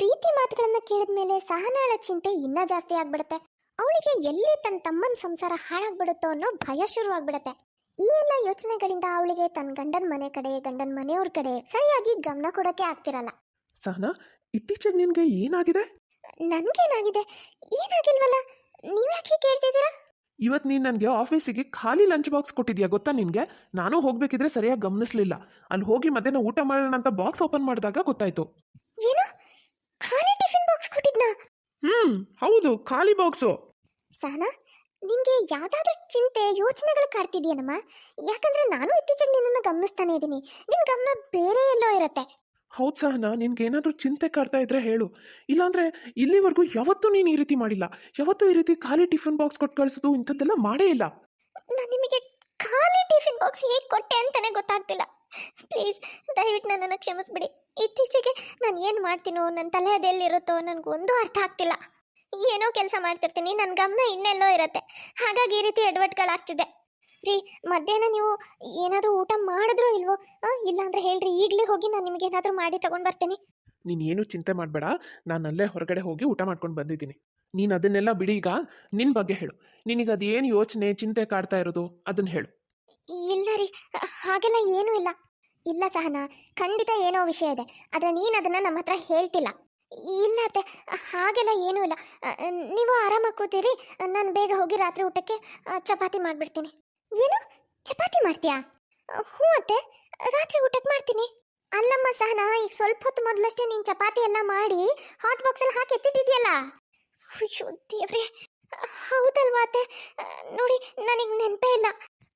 ಪ್ರೀತಿ ಮಾತುಗಳನ್ನ ಕೇಳಿದ ಮೇಲೆ ಸಹನಾಳ ಚಿಂತೆ ಇನ್ನೂ ಜಾಸ್ತಿ ಆಗ್ಬಿಡುತ್ತೆ. ಅವಳಿಗೆ ಎಲ್ಲಿ ತನ್ನ ತಮ್ಮನ ಸಂಸಾರ ಹಾಳಾಗ್ಬಿಡುತ್ತೋ ಅನ್ನೋ ಭಯ ಶುರುವಾಗ್ಬಿಡುತ್ತೆ ಈ ಎಲ್ಲ ಯೋಚನೆಗಳಿಂದ ಅವಳಿಗೆ ತನ್ನ ಗಂಡನ ಮನೆ ಕಡೆ ಗಂಡನ ಮನೆಯವ್ರ ಕಡೆ ಸರಿಯಾಗಿ ಗಮನ ಕೊಡೋಕೆ ಆಗ್ತಿರಲ್ಲ. ಸಹನಾ ಇತ್ತೀಚೆಗೆ ನಿನಗೆ ಏನಾಗಿದೆ? ನನ್ಗೇನಾಗಿದೆ? ಏನಾಗಿಲ್ವಲ್ಲ? ನೀವ್ಯಾಕೆ ಕೇಳ್ತಿದ್ದೀರಾ? ಇವತ್ತು ನೀನು ನನಗೆ ಆಫೀಸಿಗೆ ಖಾಲಿ ಲಂಚ್ ಬಾಕ್ಸ್ ಕೊಟ್ಟಿದ್ಯಾ ಗೊತ್ತಾ ನಿನಗೆ? ನಾನು ಹೋಗಬೇಕಿದ್ರೆ ಸರಿಯಾಗಿ ಗಮನಿಸ್ಲಿಲ್ಲ. ಅಲ್ಲಿ ಹೋಗಿ ಮಧ್ಯಾಹ್ನ ಊಟ ಮಾಡೋಣ ಅಂತ ಬಾಕ್ಸ್ ಓಪನ್ ಮಾಡಿದಾಗ ಗೊತ್ತಾಯ್ತು. ಏನು? ಖಾಲಿ ಟಿಫಿನ್ ಬಾಕ್ಸ್ ಕೊಟ್ಟಿದ್ನಾ? ಹ್ಮ್ ಹೌದು ಖಾಲಿ ಬಾಕ್ಸು ಸಹನಾ ನಿಂಗೆ ಯಾವ್ದಾದ್ರೂ ಚಿಂತೆ ಯೋಚನೆಗಳು ಕಾಡ್ತಿದ್ಯೇನಮ್ಮ? ಯಾಕಂದ್ರೆ ನಾನು ಇತ್ತೀಚೆಗೆ ನಿನ್ನನ್ನು ಗಮನಿಸ್ತಾನೆ ಇದ್ದೀನಿ. ನಿನ್ನ ಗಮನ ಬೇರೆ ಎಲ್ಲೋ ಇರತ್ತೆ. ಹೌದು ಸಹನ ನಿನ್ಗೆ ಏನಾದರೂ ಚಿಂತೆ ಕಾಡ್ತಾ ಇದ್ರೆ ಹೇಳು. ಇಲ್ಲಾಂದ್ರೆ ಇಲ್ಲಿವರೆಗೂ ಯಾವತ್ತೂ ನೀನು ಈ ರೀತಿ ಮಾಡಿಲ್ಲ. ಯಾವತ್ತೂ ಈ ರೀತಿ ಖಾಲಿ ಟಿಫಿನ್ ಬಾಕ್ಸ್ ಕೊಟ್ಟು ಕಳಿಸೋದು ಇಂಥದ್ದೆಲ್ಲ ಮಾಡೇ ಇಲ್ಲ. ನಾನು ನಿಮಗೆ ಖಾಲಿ ಟಿಫಿನ್ ಬಾಕ್ಸ್ ಹೇಗೆ ಕೊಟ್ಟೆ ಅಂತಲೇ ಗೊತ್ತಾಗ್ತಿಲ್ಲ. ಪ್ಲೀಸ್, ದಯವಿಟ್ಟು ನನ್ನನ್ನು ಕ್ಷಮಿಸ್ಬಿಡಿ. ಇತ್ತೀಚೆಗೆ ನಾನು ಏನು ಮಾಡ್ತೀನೋ ನನ್ನ ತಲೆ ಅದೆಲ್ಲಿರುತ್ತೋ ನನಗೊಂದು ಅರ್ಥ ಆಗ್ತಿಲ್ಲ. ಏನೋ ಕೆಲಸ ಮಾಡ್ತಿರ್ತೀನಿ ನನ್ನ ಗಮನ ಇನ್ನೆಲ್ಲೋ ಇರತ್ತೆ. ಹಾಗಾಗಿ ಈ ರೀತಿ ಎಡವಟ್ಗಳಾಗ್ತಿದೆ. ರೀ ಮಧ್ಯಾಹ್ನ ನೀವು ಏನಾದರೂ ಊಟ ಮಾಡಿದ್ರೋ ಇಲ್ವೋ? ಇಲ್ಲ ಅಂದ್ರೆ ಹೇಳ್ರಿ ಈಗಲೇ ಹೋಗಿ ನಾನು ನಿಮಗೆ ಏನಾದರೂ ಮಾಡಿ ತಗೊಂಡು ಬರ್ತೀನಿ. ನೀನು ಏನು ಚಿಂತೆ ಮಾಡಬೇಡ ನಾನು ಅಲ್ಲೇ ಹೊರಗಡೆ ಹೋಗಿ ಊಟ ಮಾಡ್ಕೊಂಡು ಬಂದಿದ್ದೀನಿ. ನೀನು ಅದನ್ನೆಲ್ಲ ಬಿಡಿ ಈಗ ನಿನ್ನ ಬಗ್ಗೆ ಹೇಳು. ನಿನಗೆ ಅದೇನು ಯೋಚನೆ ಚಿಂತೆ ಕಾಡ್ತಾ ಇರೋದು ಅದನ್ನು ಹೇಳು. ಇಲ್ಲ ರೀ ಹಾಗೆಲ್ಲ ಏನೂ ಇಲ್ಲ. ಇಲ್ಲ ಸಹನ ಖಂಡಿತ ಏನೋ ವಿಷಯ ಇದೆ ಆದರೆ ನೀನು ಅದನ್ನು ನಮ್ಮ ಹತ್ರ ಹೇಳ್ತಿಲ್ಲ. ಇಲ್ಲ ಅತ್ತೆ ಹಾಗೆಲ್ಲ ಏನೂ ಇಲ್ಲ. ನೀವು ಆರಾಮಾಗಿ ಕೂತೀರಿ ನಾನು ಬೇಗ ಹೋಗಿ ರಾತ್ರಿ ಊಟಕ್ಕೆ ಚಪಾತಿ ಮಾಡಿಬಿಡ್ತೀನಿ. ಏನು? ಚಪಾತಿ ಮಾಡ್ತೀಯಾ? ಹ್ಞೂ ಅತ್ತೆ. ರಾತ್ರಿ ಊಟಕ್ಕೆ ಮಾಡ್ತೀನಿ. ಅಲ್ಲಮ್ಮ ಸಹನ, ಈಗ ಸ್ವಲ್ಪ ಹೊತ್ತು ಮೊದಲಷ್ಟೇ ನೀನು ಚಪಾತಿ ಎಲ್ಲ ಮಾಡಿ ಹಾಟ್ ಬಾಕ್ಸಲ್ಲಿ ಹಾಕಿ ಎತ್ತಿಟ್ಟಿದ್ಯಲ್ಲ ಅಯ್ಯೋ ದೇವ್ರೆ. ಹೌದಲ್ವಾ ಅತ್ತೆ? ನೋಡಿ, ನನಗೆ ನೆನಪೇ ಇಲ್ಲ.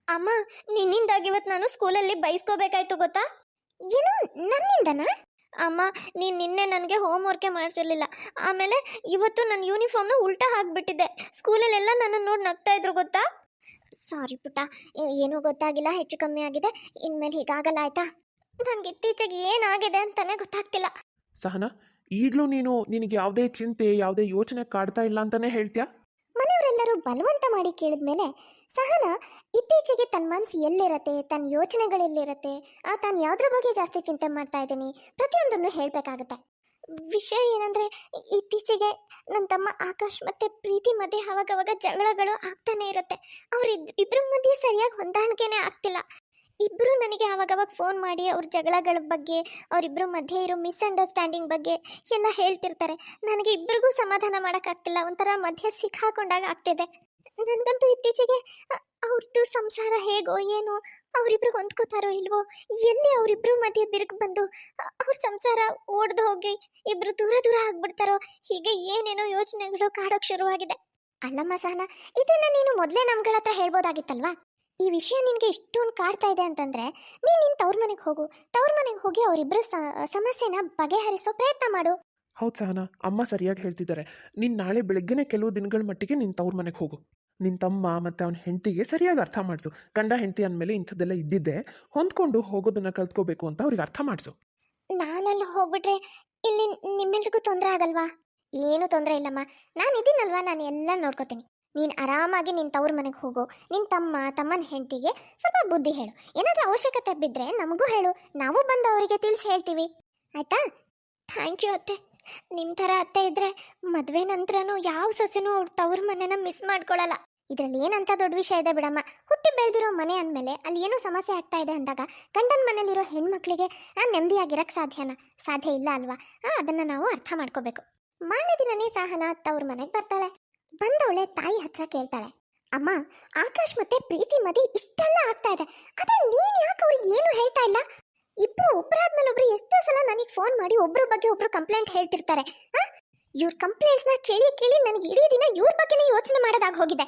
ಅಮ್ಮ, ನಿನ್ನಿಂದಾಗಿ ಇವತ್ತು ನಾನು ಸ್ಕೂಲಲ್ಲಿ ಬೈಸ್ಕೋಬೇಕಾಯ್ತು ಗೊತ್ತಾ? ಏನು? ನನ್ನಿಂದನಾ? ಅಮ್ಮ, ನೀನು ನಿನ್ನೆ ನನಗೆ ಹೋಮ್ ವರ್ಕೇ ಮಾಡಿಸಿರ್ಲಿಲ್ಲ. ಆಮೇಲೆ ಇವತ್ತು ನನ್ನ ಯೂನಿಫಾರ್ಮ್ನ ಉಲ್ಟಾ ಹಾಕಿಬಿಟ್ಟಿದ್ದೆ. ಸ್ಕೂಲಲ್ಲೆಲ್ಲ ನನ್ನನ್ನು ನೋಡಿ ನಗ್ತಾ ಇದ್ರು ಗೊತ್ತಾ? ಸಾರಿ ಪುಟ್ಟ ಏನೂ ಗೊತ್ತಾಗಿಲ್ಲ ಹೆಚ್ಚು ಕಮ್ಮಿ ಆಗಿದೆ. ಇನ್ಮೇಲೆ ಹೀಗಾಗಲ್ಲ ಆಯ್ತಾ? ನನಗೆ ಇತ್ತೀಚೆಗೆ ಏನಾಗಿದೆ ಅಂತಾನೆ ಗೊತ್ತಾಗ್ತಿಲ್ಲ. ಸಹನಾ ಈಗಲೂ ನೀನು ನಿನಗೆ ಯಾವುದೇ ಚಿಂತೆ ಯಾವುದೇ ಯೋಚನೆ ಕಾಡ್ತಾ ಇಲ್ಲ ಅಂತಾನೆ ಹೇಳ್ತೀಯಾ? ಮನೆಯವರೆಲ್ಲರೂ ಬಲವಂತ ಮಾಡಿ ಕೇಳಿದ್ಮೇಲೆ ಸಹನ ಇತ್ತೀಚೆಗೆ ತನ್ನ ಮನಸ್ಸು ಎಲ್ಲಿರತ್ತೆ ತನ್ನ ಯೋಚನೆಗಳೆಲ್ಲಿರತ್ತೆ ಆ ತಾನು ಯಾವುದ್ರ ಬಗ್ಗೆ ಜಾಸ್ತಿ ಚಿಂತೆ ಮಾಡ್ತಾ ಇದ್ದೀನಿ ಪ್ರತಿಯೊಂದನ್ನು ಹೇಳಬೇಕಾಗತ್ತೆ. ವಿಷಯ ಏನಂದ್ರೆ, ಇತ್ತೀಚೆಗೆ ನನ್ನ ತಮ್ಮ ಆಕಾಶ್ ಮತ್ತೆ ಪ್ರೀತಿ ಮಧ್ಯೆ ಅವಾಗವಾಗ ಜಗಳಗಳು ಆಗ್ತಾನೆ ಇರುತ್ತೆ. ಅವ್ರ ಇಬ್ಬರ ಮಧ್ಯೆ ಸರಿಯಾಗಿ ಹೊಂದಾಣಿಕೆನೇ ಆಗ್ತಿಲ್ಲ. ಇಬ್ಬರು ನನಗೆ ಆವಾಗವಾಗ ಫೋನ್ ಮಾಡಿ ಅವ್ರ ಜಗಳಗಳ ಬಗ್ಗೆ ಅವರಿಬ್ಬರ ಮಧ್ಯೆ ಇರೋ ಮಿಸ್ಅಂಡರ್ಸ್ಟ್ಯಾಂಡಿಂಗ್ ಬಗ್ಗೆ ಎಲ್ಲ ಹೇಳ್ತಿರ್ತಾರೆ. ನನಗೆ ಇಬ್ಬರಿಗೂ ಸಮಾಧಾನ ಮಾಡೋಕ್ಕಾಗ್ತಿಲ್ಲ ಒಂಥರ ಮಧ್ಯೆ ಸಿಕ್ಕಾಕೊಂಡಾಗ ಆಗ್ತಿದೆ. ನನಗಂತೂ ಇತ್ತೀಚೆಗೆ ಅವ್ರದ್ದು ಸಂಸಾರ ಹೇಗೋ ಏನೋ ಅವರಿಬ್ರು ಹೊಂದ್ಕೋತಾರೋ ಇಲ್ವೋ, ಎಲ್ಲಿ ಅವರಿಬ್ರು ಮಧ್ಯೆ ಬಿರುಕು ಬಂದು ಅವ್ರ ಸಂಸಾರ ಓಡ್ದು ಹೋಗಿ ಇಬ್ರು ದೂರ ದೂರ ಆಗ್ಬಿಡ್ತಾರೋ, ಹೀಗೆ ಏನೇನೋ ಯೋಚನೆಗಳು ಕಾಡೋಕ್ ಶುರುವಾಗಿದೆ. ಅಲ್ಲಮ್ಮ ಸಹನ, ಇದನ್ನ ನೀನು ಮೊದಲೇ ನಮ್ಗಳ ಹತ್ರ ಹೇಳ್ಬೋದಾಗಿತ್ತಲ್ವಾ? ಈ ವಿಷಯ ನಿನಗೆ ಇಷ್ಟೊಂದು ಕಾಡ್ತಾ ಇದೆ ಅಂತಂದ್ರೆ, ನೀನ್ ನಿನ್ ತವ್ರ ಮನೆಗೆ ಹೋಗು, ತವ್ರ ಮನೆಗೆ ಹೋಗಿ ಅವರಿಬ್ರು ಸಮಸ್ಯೆನ ಬಗೆಹರಿಸೋ ಪ್ರಯತ್ನ ಮಾಡು. ಹೌದು ಸಹನ, ಅಮ್ಮ ಸರಿಯಾಗಿ ಹೇಳ್ತಿದ್ದಾರೆ ನೀನು ನಾಳೆ ಬೆಳಗ್ಗೆನೆ ಕೆಲವು ದಿನಗಳ ಮಟ್ಟಿಗೆ ನಿನ್ನ ತವ್ರ ಮನೆಗೆ ಹೋಗು. ನಿನ್ನ ತಮ್ಮ ಮತ್ತು ಅವನ ಹೆಂಡತಿಗೆ ಸರಿಯಾಗಿ ಅರ್ಥ ಮಾಡಿಸು. ಗಂಡ ಹೆಂಡತಿ ಅಂದಮೇಲೆ ಇಂಥದ್ದೆಲ್ಲ ಇದ್ದಿದ್ದೆ. ಹೊಂದ್ಕೊಂಡು ಹೋಗೋದನ್ನು ಕಲ್ತ್ಕೋಬೇಕು ಅಂತ ಅವ್ರಿಗೆ ಅರ್ಥ ಮಾಡಿಸು. ನಾನಲ್ಲಿ ಹೋಗ್ಬಿಟ್ರೆ ಇಲ್ಲಿ ನಿಮ್ಮೆಲ್ರಿಗೂ ತೊಂದರೆ ಆಗಲ್ವಾ? ಏನು ತೊಂದರೆ ಇಲ್ಲಮ್ಮ. ನಾನು ಇದ್ದೀನಲ್ವಾ ನಾನು ಎಲ್ಲ ನೋಡ್ಕೋತೀನಿ. ನೀನು ಆರಾಮಾಗಿ ನಿನ್ನ ತವ್ರ ಮನೆಗೆ ಹೋಗು. ನಿನ್ನ ತಮ್ಮ, ತಮ್ಮನ ಹೆಂಡತಿಗೆ ಸ್ವಲ್ಪ ಬುದ್ಧಿ ಹೇಳು. ಏನಾದರೂ ಅವಶ್ಯಕತೆ ಬಿದ್ದರೆ ನಮಗೂ ಹೇಳು. ನಾವು ಬಂದು ಅವರಿಗೆ ತಿಳಿಸಿ ಹೇಳ್ತೀವಿ. ಆಯ್ತಾ? ಥ್ಯಾಂಕ್ ಯು ಅತ್ತೆ. ನಿಮ್ಮ ಥರ ಅತ್ತೆ ಇದ್ರೆ ಮದುವೆ ನಂತರನೂ ಯಾವ ಸೊಸೆನೂ ಅವ್ರ ತವ್ರ ಮನೆನ ಮಿಸ್ ಮಾಡ್ಕೊಳ್ಳಲ್ಲ ಇದರಲ್ಲಿ ಏನಂತ ದೊಡ್ಡ ವಿಷಯ ಇದೆ ಬಿಡಮ್ಮ. ಹುಟ್ಟಿ ಬೆಳೆದಿರೋ ಮನೆ ಅಂದಮೇಲೆ ಅಲ್ಲಿ ಏನೋ ಸಮಸ್ಯೆ ಆಗ್ತಾ ಇದೆ ಅಂದಾಗ ಗಂಡನ ಮನೇಲಿರೋ ಹೆಣ್ಮಕ್ಳಿಗೆ ನೆಮ್ಮದಿಯಾಗಿರಕ್ಕೆ ಸಾಧ್ಯನ? ಸಾಧ್ಯ ಇಲ್ಲ ಅಲ್ವಾ? ಅದನ್ನ ನಾವು ಅರ್ಥ ಮಾಡ್ಕೋಬೇಕು. ಮಾರನೇ ದಿನನೇ ಸಹನ ತವ್ರ ಮನೆಗೆ ಬರ್ತಾಳೆ. ಬಂದವಳೆ ತಾಯಿ ಹತ್ರ ಕೇಳ್ತಾಳೆ. ಅಮ್ಮ, ಆಕಾಶ್ ಮತ್ತೆ ಪ್ರೀತಿ ಮದಿ ಇಷ್ಟೆಲ್ಲ ಆಗ್ತಾ ಇದೆ. ಅದೇ ನೀನ್ ಯಾಕೆ ಅವ್ರಿಗೆ ಏನು ಹೇಳ್ತಾ ಇಲ್ಲ? ಇಬ್ರು ಒಬ್ರಾದ್ಮೇಲೆ ಒಬ್ರು ಎಷ್ಟೋ ಸಲ ನನಗೆ ಫೋನ್ ಮಾಡಿ ಒಬ್ರ ಬಗ್ಗೆ ಒಬ್ರು ಕಂಪ್ಲೇಂಟ್ ಹೇಳ್ತಿರ್ತಾರೆ. ಇವ್ರ ಕಂಪ್ಲೇಂಟ್ಸ್ನ ಕೇಳಿ ಕೇಳಿ ನನಗೆ ಇಡೀ ದಿನ ಇವ್ರ ಬಗ್ಗೆನೇ ಯೋಚನೆ ಮಾಡೋದಾಗ ಹೋಗಿದೆ.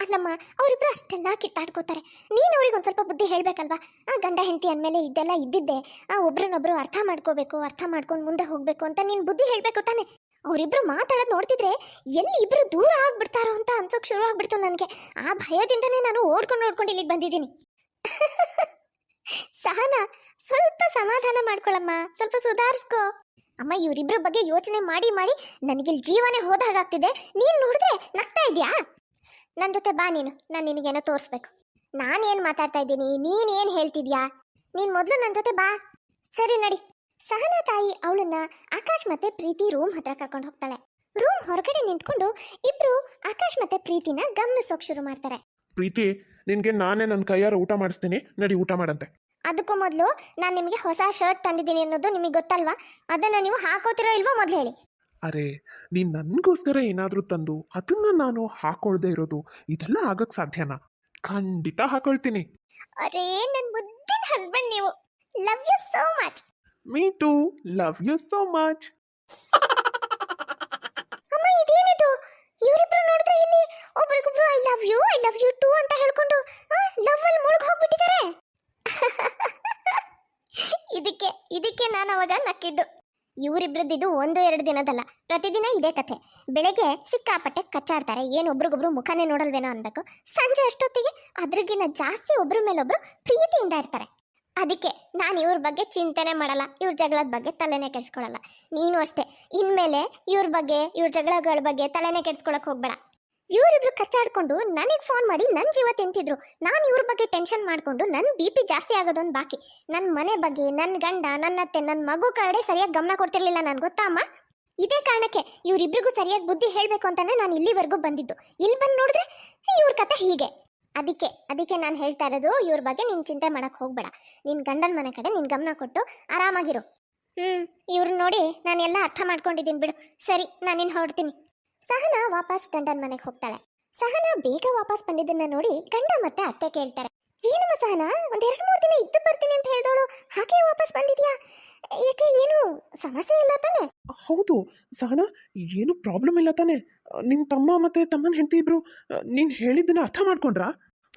ಅಲ್ಲಮ್ಮ, ಅವರಿಬ್ರು ಅಷ್ಟೆಲ್ಲ ಕಿತ್ತಾಡ್ಕೋತಾರೆ. ನೀನು ಅವ್ರಿಗೆ ಒಂದು ಸ್ವಲ್ಪ ಬುದ್ಧಿ ಹೇಳ್ಬೇಕಲ್ವಾ? ಆ ಗಂಡ ಹೆಂಡತಿ ಅಂದಮೇಲೆ ಇದೆಲ್ಲ ಇದ್ದಿದ್ದೆ. ಆ ಒಬ್ರನ್ನೊಬ್ರು ಅರ್ಥ ಮಾಡ್ಕೋಬೇಕು, ಅರ್ಥ ಮಾಡ್ಕೊಂಡು ಮುಂದೆ ಹೋಗ್ಬೇಕು ಅಂತ ನೀನು ಬುದ್ಧಿ ಹೇಳ್ಬೇಕು ತಾನೆ. ಅವರಿಬ್ರು ಮಾತಾಡೋದು ನೋಡ್ತಿದ್ರೆ ಎಲ್ಲಿ ಇಬ್ರು ದೂರ ಆಗ್ಬಿಡ್ತಾರೋ ಅಂತ ಅನ್ಸೋಕ್ ಶುರು ಆಗ್ಬಿಡ್ತು ನನಗೆ. ಆ ಭಯದಿಂದನೇ ನಾನು ಓಡ್ಕೊಂಡು ಓಡ್ಕೊಂಡು ಇಲ್ಲಿಗೆ ಬಂದಿದ್ದೀನಿ. [laughs] ಸಹನ, ಸ್ವಲ್ಪ ಸಮಾಧಾನ ಮಾಡ್ಕೊಳಮ್ಮ, ಸ್ವಲ್ಪ ಸುಧಾರಿಸ್ಕೋ. ಅಮ್ಮ ಇವರಿಬ್ಬರ ಬಗ್ಗೆ ಯೋಚನೆ ಮಾಡಿ ಮಾಡಿ ನನಗೆ ಜೀವನೇ ಹೋದಾಗಾಗ್ತಿದೆ ನೀನ್ ನೋಡಿದ್ರೆ ನಗ್ತಾ ಇದೆಯಾ? ನನ್ನ ಜೊತೆ ಬಾ ನೀನು, ನಾನು ನಿನಗೇನೋ ತೋರಿಸ್ಬೇಕು. ನಾನೇನು ಮಾತಾಡ್ತಾ ಇದ್ದೀನಿ ನೀನೇನು ಹೇಳ್ತಿದ್ಯಾ? ನೀನು ಮೊದಲು ನನ್ನ ಜೊತೆ ಬಾ. ಸರಿ, ನಡಿ. ಸಹನ ತಾಯಿ ಅವಳನ್ನ ಆಕಾಶ್ ಮತ್ತೆ ಪ್ರೀತಿ ರೂಮ್ ಹತ್ರ ಕರ್ಕೊಂಡು ಹೋಗ್ತಾಳೆ. ರೂಮ್ ಹೊರಗಡೆ ನಿಂತ್ಕೊಂಡು ಇಬ್ರು ಆಕಾಶ್ ಮತ್ತೆ ಪ್ರೀತಿನ ಗಮನಿಸೋಕ್ ಶುರು ಮಾಡ್ತಾರೆ. ಪ್ರೀತಿ, ನಿನಗೆ ನಾನೇ ನನ್ನ ಕೈಯಾರ ಊಟ ಮಾಡಿಸ್ತೀನಿ. ನಡಿ, ಊಟ ಮಾಡಂತೆ. ಅದಕ್ಕೂ ಮೊದಲು ನಾನು ನಿಮಗೆ ಹೊಸ ಶರ್ಟ್ ತಂದಿದ್ದೀನಿ ಅನ್ನೋದು ನಿಮಗೆ ಗೊತ್ತಲ್ವಾ? ಅದನ್ನು ನೀವು ಹಾಕೋತಿರೋ ಇಲ್ವೋ ಮೊದಲು ಹೇಳಿ. ಅರೆ ನೀನು ನನಗೋಸ್ಕರ ಏನಾದರೂ ತಂದು ಅದನ್ನ ನಾನು ಹಾಕೊಳ್ದೇ ಇರೋದು ಇದೆಲ್ಲ ಆಗಕ್ಕೆ ಸಾಧ್ಯನಾ? ಖಂಡಿತ ಹಾಕೊಳ್ತೀನಿ. ಅರೆ ನನ್ನ ಮುದ್ದಿನ ಹಸ್ಬೆಂಡ್ ನೀವು. Love you so much me too love you so much ಅಮ್ಮ ಇದೇನಿದು? ಇವರಿಬ್ರು ನೋಡಿದ್ರೆ ಇಲ್ಲಿ ಒಬ್ರಿಗೊಬ್ರು I love you I love you too ಅಂತ ಹೇಳ್ಕೊಂಡು ಲವ್ ಅಲ್ಲಿ ಮುಳುಗ್ ಹೋಗ್ಬಿಟ್ಟಿದ್ದಾರೆ ಇದಕ್ಕೆ ಇದಕ್ಕೆ ನಾನು ಅವಾಗ ನಕ್ಕಿದ್ದು. ಇವರಿಬ್ರದ್ದಿದ್ದು ಒಂದು ಎರಡು ದಿನದಲ್ಲ, ಪ್ರತಿದಿನ ಇದೇ ಕಥೆ. ಬೆಳಗ್ಗೆ ಸಿಕ್ಕಾಪಟ್ಟೆ ಕಚ್ಚಾಡ್ತಾರೆ, ಏನು ಒಬ್ರಿಗೊಬ್ರು ಮುಖನೇ ನೋಡಲ್ವೇನೋ ಅನ್ಬೇಕು ಸಂಜೆ ಅಷ್ಟೊತ್ತಿಗೆ ಅದ್ರಗಿನ ಜಾಸ್ತಿ ಒಬ್ರ ಮೇಲೊಬ್ರು ಪ್ರೀತಿಯಿಂದ ಇರ್ತಾರೆ. ಅದಕ್ಕೆ ನಾನು ಇವ್ರ ಬಗ್ಗೆ ಚಿಂತನೆ ಮಾಡಲ್ಲ, ಇವ್ರ ಜಗಳದ ಬಗ್ಗೆ ತಲೆನೇ ಕೆಡಿಸ್ಕೊಳಲ್ಲ. ನೀನು ಅಷ್ಟೇ. ಇನ್ಮೇಲೆ ಇವ್ರ ಬಗ್ಗೆ, ಇವ್ರ ಜಗಳಗಳ ಬಗ್ಗೆ ತಲೆನೇ ಕೆಡಿಸ್ಕೊಳಕ್ ಹೋಗ್ಬೇಡ. ಇವರಿಬ್ರು ಕಚ್ಚಾಡ್ಕೊಂಡು ನನಗೆ ಫೋನ್ ಮಾಡಿ ನನ್ನ ಜೀವ ತಿಂತಿದ್ರು. ನಾನು ಇವ್ರ ಬಗ್ಗೆ ಟೆನ್ಷನ್ ಮಾಡ್ಕೊಂಡು ನನ್ನ ಬಿ ಪಿ ಜಾಸ್ತಿ ಆಗೋದೊಂದು ಬಾಕಿ. ನನ್ನ ಮನೆ ಬಗ್ಗೆ ನನ್ನ ಗಂಡ ನನ್ನ ಅತ್ತೆ ನನ್ನ ಮಗು ಕಡೆ ಸರಿಯಾಗಿ ಗಮನ ಕೊಡ್ತಿರ್ಲಿಲ್ಲ ನನ್ಗೆ ಗೊತ್ತಾ ಅಮ್ಮ? ಇದೇ ಕಾರಣಕ್ಕೆ ಇವರಿಬ್ರಿಗೂ ಸರಿಯಾಗಿ ಬುದ್ಧಿ ಹೇಳಬೇಕು ಅಂತಾನೆ ನಾನು ಇಲ್ಲಿವರೆಗೂ ಬಂದಿದ್ದು. ಇಲ್ಲಿ ಬಂದು ನೋಡಿದ್ರೆ ಇವ್ರ ಕತೆ ಹೀಗೆ. ಅದಕ್ಕೆ ಅದಕ್ಕೆ ನಾನು ಹೇಳ್ತಾ ಇರೋದು ಇವ್ರ ಬಗ್ಗೆ ನೀನು ಚಿಂತೆ ಮಾಡೋಕ್ಕೆ ಹೋಗಬೇಡ. ನಿನ್ನ ಗಂಡನ ಮನೆ ಕಡೆ ನಿನ್ನ ಗಮನ ಕೊಟ್ಟು ಆರಾಮಾಗಿರು. ಹ್ಞೂ ಇವ್ರನ್ನ ನೋಡಿ ನಾನು ಎಲ್ಲ ಅರ್ಥ ಮಾಡ್ಕೊಂಡಿದ್ದೀನಿ ಬಿಡು. ಸರಿ ನಾನಿನ್ ಹೊರಡ್ತೀನಿ. ಸಹನ ವಾಪಸ್ ಗಂಡನ ಮನೆಗೆ ಹೋಗ್ತಾಳೆ. ಸಹನಾ ಬೇಗ ವಾಪಸ್ ಬಂದಿದ್ದನ್ನ ನೋಡಿ ಗಂಡ ಮತ್ತೆ ಅತ್ತೆ ಕೇಳ್ತಾರೆ. ಏನಮ್ಮ ಸಹನ? ಒಂದ್ ಎರಡು ಮೂರು ದಿನ ಇದ್ದು ಬರ್ತೀನಿ ಅಂತ ಹೇಳ್ದವಳು. ಹಾಗೆ ವಾಪಸ್ ಬಂದಿದ್ಯಾ? ಯಾಕೆ ಏನು ಸಮಸ್ಯೆ ಇಲ್ಲ ತಾನೆ? ಹೌದು ಸಹನಾ ಏನು ಪ್ರಾಬ್ಲಮ್ ಇಲ್ಲ ತಾನೆ. ನಿನ್ನ ತಮ್ಮ ಮತ್ತೆ ತಮ್ಮನ ಹೆಂಡತಿ ಇಬ್ರು ನೀನು ಹೇಳಿದ್ದನ್ನ ಅರ್ಥ ಮಾಡ್ಕೊಂಡ್ರಾ?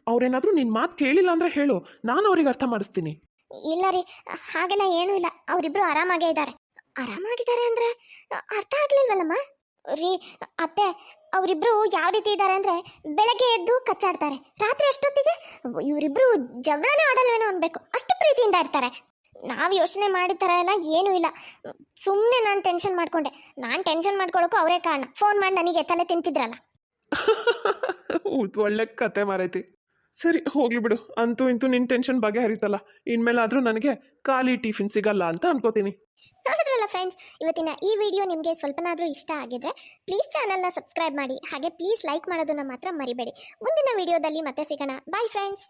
ಅವ್ರೇನಾದರೂ ನಿನ್ನ ಮಾತು ಕೇಳಿಲ್ಲ ಅಂದ್ರೆ ಹೇಳು. ನಾನು ಅವ್ರಿಗೆ ಅರ್ಥ ಮಾಡಿಸ್ತೀನಿ. ಇಲ್ಲ ರೀ ಹಾಗೆಲ್ಲ ಏನೂ ಇಲ್ಲ. ಅವರಿಬ್ರು ಆರಾಮಾಗೇ ಇದ್ದಾರೆ. ಆರಾಮಾಗಿದ್ದಾರೆ ಅಂದ್ರೆ ಅರ್ಥ ಆಗ್ಲಿಲ್ವಲ್ಲಮ್ಮ? ರೀ, ಅತ್ತೆ, ಅವರಿಬ್ರು ಯಾವ ರೀತಿ ಇದ್ದಾರೆ ಅಂದರೆ ಬೆಳಗ್ಗೆ ಎದ್ದು ಕಚ್ಚಾಡ್ತಾರೆ. ರಾತ್ರಿ ಅಷ್ಟೊತ್ತಿಗೆ ಇವರಿಬ್ರು ಜಗಳನೇ ಆಡಲ್ವೇನೋ ಅನ್ಬೇಕು. ಅಷ್ಟು ಪ್ರೀತಿಯಿಂದ ಇರ್ತಾರೆ. ನಾವು ಯೋಚನೆ ಮಾಡಿದ ಥರ ಎಲ್ಲ ಏನೂ ಇಲ್ಲ. ಸುಮ್ಮನೆ ನಾನು ಟೆನ್ಷನ್ ಮಾಡ್ಕೊಂಡೆ. ನಾನು ಟೆನ್ಷನ್ ಮಾಡ್ಕೊಳ್ಳೋಕ್ಕೂ ಅವರೇ ಕಾರಣ. ಫೋನ್ ಮಾಡಿ ನನಗೆ ತಲೆ ತಿಂತಿದ್ರಲ್ಲ. [laughs] ಒಳ್ಳೆ ಕತೆ ಮಾರೈತಿ. ಸರಿ, ಹೋಗ್ಲಿ ಬಿಡು. ಅಂತೂ ಇಂತೂ ನಿನ್ನ ಟೆನ್ಷನ್ ಬಗೆಹರಿತಲ್ಲ. ಇನ್ಮೇಲಾದರೂ ನನಗೆ ಖಾಲಿ ಟಿಫಿನ್ ಸಿಗಲ್ಲ ಅಂತ ಅನ್ಕೋತೀನಿ. ನೋಡಿದ್ರಲ್ಲ ಫ್ರೆಂಡ್ಸ್ ಇವತ್ತಿನ ಈ ವಿಡಿಯೋ ನಿಮಗೆ ಸ್ವಲ್ಪನಾದರೂ ಇಷ್ಟ ಆಗಿದ್ರೆ ಪ್ಲೀಸ್ ಚಾನಲ್ನ ಸಬ್ಸ್ಕ್ರೈಬ್ ಮಾಡಿ. ಹಾಗೆ ಪ್ಲೀಸ್ ಲೈಕ್ ಮಾಡೋದನ್ನ ಮಾತ್ರ ಮರಿಬೇಡಿ. ಮುಂದಿನ ವಿಡಿಯೋದಲ್ಲಿ ಮತ್ತೆ ಸಿಗೋಣ. Bye friends